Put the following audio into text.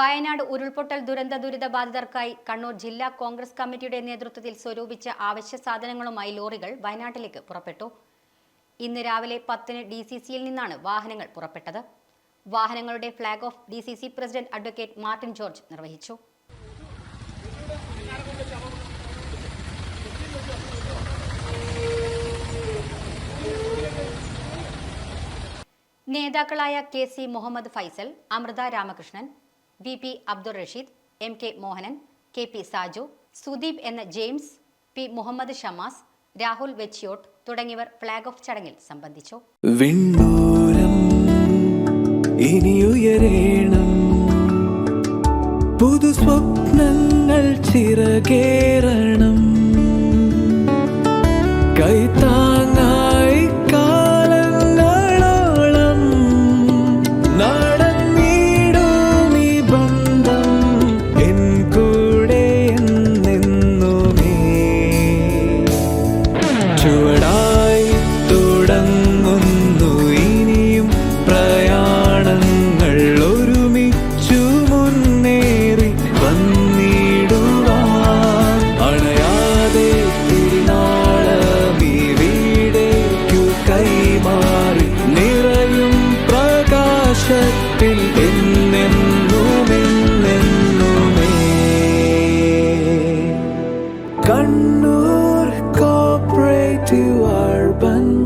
വയനാട് ഉരുൾപൊട്ടൽ ദുരന്ത ദുരിത ബാധിതർക്കായി കണ്ണൂർ ജില്ലാ കോൺഗ്രസ് കമ്മിറ്റിയുടെ നേതൃത്വത്തിൽ സ്വരൂപിച്ച അവശ്യ സാധനങ്ങളുമായി ലോറികൾ വയനാട്ടിലേക്ക് പുറപ്പെട്ടു. ഇന്ന് രാവിലെ പത്തിന് ഡി സി സിയിൽ നിന്നാണ് വാഹനങ്ങൾ പുറപ്പെട്ടത്. വാഹനങ്ങളുടെ flag off D C C president advocate Martin George നിർവഹിച്ചു. നേതാക്കളായ K C Muhammad Faisal Amrita Ramakrishnan V P Abdul Rasheed M K Mohanan K P Saju Sudeep എന്ന ജെയിംസ് പി മുഹമ്മദ് ഷമാസ് രാഹുൽ വെച്ചിയോട്ട് തുടങ്ങിയവർ ഫ്ളാഗ് ഓഫ് ചടങ്ങിൽ സംബന്ധിച്ചു. പുതു സ്വപ്നങ്ങൾ ചിറകേറണം ചുവടായി തുടങ്ങുന്നു. ഇനിയും പ്രയാണങ്ങൾ ഒരുമിച്ചു മുന്നേറി വന്നിടുവാൻ. അണയാതെ തിരുനാളമീ വീടേക്കു കൈമാറി. നിറയും പ്രകാശത്തിൽ എന്നെന്നുമെന്നെന്നുമേ. കണ്ണു to our urban